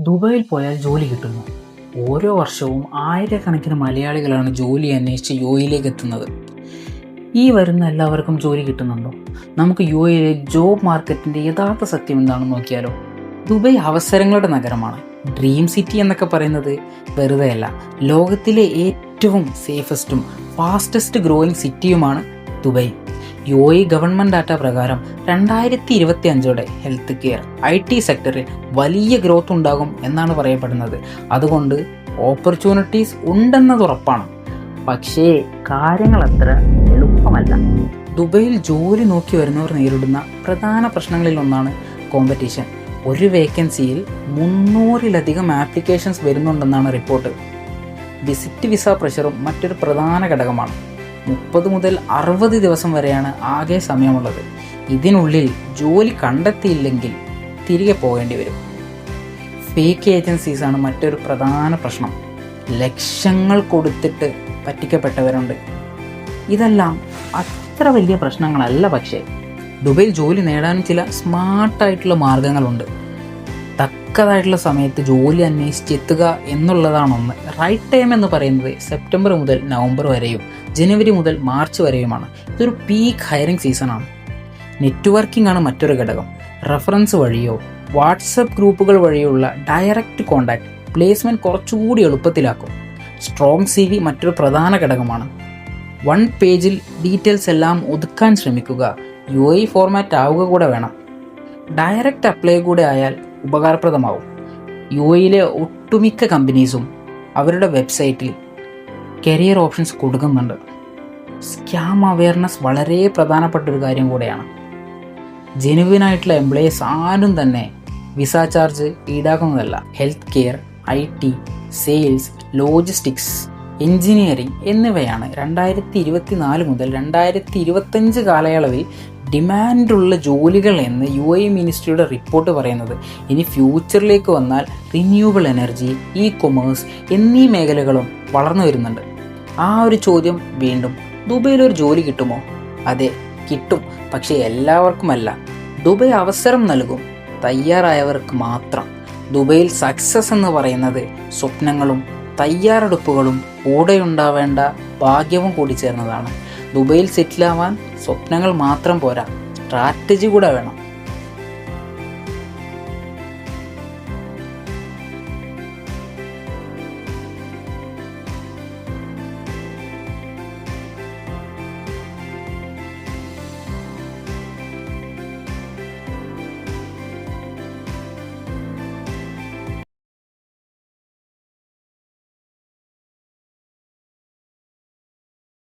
ദുബായിൽ പോയാൽ ജോലി കിട്ടുന്നു. ഓരോ വർഷവും ആയിരക്കണക്കിന് മലയാളികളാണ് ജോലി അന്വേഷിച്ച് യു എയിലേക്ക് എത്തുന്നത്. ഈ വരുന്ന എല്ലാവർക്കും ജോലി കിട്ടുന്നുണ്ടോ? നമുക്ക് യു എയിലെ ജോബ് മാർക്കറ്റിന്റെ യഥാർത്ഥ സത്യം എന്താണെന്ന് നോക്കിയാലോ? ദുബായ് അവസരങ്ങളുടെ നഗരമാണ്. ഡ്രീം സിറ്റി എന്നൊക്കെ പറയുന്നത് വെറുതെയല്ല ലോകത്തിലെ ഏറ്റവും സേഫസ്റ്റും fastest growing സിറ്റിയുമാണ് Dubai. U A government data പ്രകാരം രണ്ടായിരത്തി ഇരുപത്തി അഞ്ചോടെ ഹെൽത്ത് കെയർ ഐ ടി സെക്ടറിൽ വലിയ ഗ്രോത്ത് ഉണ്ടാകും എന്നാണ് പറയപ്പെടുന്നത്. അതുകൊണ്ട് ഓപ്പർച്യൂണിറ്റീസ് ഉണ്ടെന്നത് ഉറപ്പാണ്. പക്ഷേ കാര്യങ്ങൾ അത്ര എളുപ്പമല്ല. ദുബൈയിൽ ജോലി നോക്കി വരുന്നവർ നേരിടുന്ന പ്രധാന പ്രശ്നങ്ങളിൽ ഒന്നാണ് കോമ്പറ്റീഷൻ ഒരു വേക്കൻസിയിൽ മുന്നൂറിലധികം ആപ്ലിക്കേഷൻസ് വരുന്നുണ്ടെന്നാണ് റിപ്പോർട്ട് വിസിറ്റ് വിസ പ്രഷറും മറ്റൊരു പ്രധാന ഘടകമാണ്. മുപ്പത് മുതൽ അറുപത് ദിവസം വരെയാണ് ആകെ സമയമുള്ളത്. ഇതിനുള്ളിൽ ജോലി കണ്ടെത്തിയില്ലെങ്കിൽ തിരികെ പോകേണ്ടി വരും. ഫേക്ക് ഏജൻസീസ് ആണ് മറ്റൊരു പ്രധാന പ്രശ്നം. ലക്ഷങ്ങൾ കൊടുത്തിട്ട് പറ്റിക്കപ്പെട്ടവരുണ്ട്. ഇതെല്ലാം അത്ര വലിയ പ്രശ്നങ്ങളല്ല പക്ഷേ ദുബൈയിൽ ജോലി നേടാനും ചില സ്മാർട്ടായിട്ടുള്ള മാർഗങ്ങളുണ്ട്. തക്കതായിട്ടുള്ള സമയത്ത് ജോലി അന്വേഷിച്ച് എത്തുക എന്നുള്ളതാണ് ഒന്ന്. റൈറ്റ് ടൈം എന്ന് പറയുന്നത് സെപ്റ്റംബർ മുതൽ നവംബർ വരെയും ജനുവരി മുതൽ മാർച്ച് വരെയുമാണ്. ഇതൊരു പീക്ക് ഹയറിംഗ് സീസണാണ് നെറ്റ്വർക്കിംഗ് ആണ് മറ്റൊരു ഘടകം. റെഫറൻസ് വഴിയോ വാട്സപ്പ് ഗ്രൂപ്പുകൾ വഴിയുള്ള ഡയറക്റ്റ് കോണ്ടാക്ട് പ്ലേസ്മെന്റ് കുറച്ചുകൂടി എളുപ്പത്തിലാക്കും. സ്ട്രോങ് സി വി മറ്റൊരു പ്രധാന ഘടകമാണ്. വൺ പേജിൽ ഡീറ്റെയിൽസ് എല്ലാം ഒതുക്കാൻ ശ്രമിക്കുക. യു ഐ ഫോർമാറ്റ് ആവുക കൂടെ വേണം. ഡയറക്റ്റ് അപ്ലൈ കൂടെ ആയാൽ ഉപകാരപ്രദമാവും. യു എയിലെ ഒട്ടുമിക്ക കമ്പനീസും അവരുടെ വെബ്സൈറ്റിൽ കരിയർ ഓപ്ഷൻസ് കൊടുക്കുന്നുണ്ട്. സ്കാം അവയർനെസ് വളരെ പ്രധാനപ്പെട്ട ഒരു കാര്യം കൂടെയാണ്. ജെനുവിനായിട്ടുള്ള എംപ്ലോയീസ് ആരും തന്നെ visa charge ഈടാക്കുന്നതല്ല. Health care I T sales logistics engineering എന്നിവയാണ് രണ്ടായിരത്തി ഇരുപത്തി നാല് മുതൽ രണ്ടായിരത്തി ഇരുപത്തഞ്ച് കാലയളവിൽ ഡിമാൻഡുള്ള ജോലികൾ എന്ന് യു ഐ മിനിസ്ട്രിയുടെ റിപ്പോർട്ട് പറയുന്നത്. ഇനി ഫ്യൂച്ചറിലേക്ക് വന്നാൽ റിന്യൂവബിൾ എനർജി ഇ കൊമേഴ്സ് എന്നീ മേഖലകളും വളർന്നു വരുന്നുണ്ട്. ആ ഒരു ചോദ്യം വീണ്ടും ദുബൈയിൽ ഒരു ജോലി കിട്ടുമോ? അതെ കിട്ടും പക്ഷേ എല്ലാവർക്കുമല്ല. ദുബൈ അവസരം നൽകും. തയ്യാറായവർക്ക് മാത്രം. ദുബൈയിൽ സക്സസ് എന്ന് പറയുന്നത് സ്വപ്നങ്ങളും തയ്യാറെടുപ്പുകളും കൂടെയുണ്ടാവേണ്ട ഭാഗ്യവും കൂടി ചേർന്നതാണ്. ദുബൈയിൽ സെറ്റിലാവാൻ സ്വപ്നങ്ങൾ മാത്രം പോരാ. സ്ട്രാറ്റജി കൂടെ വേണം.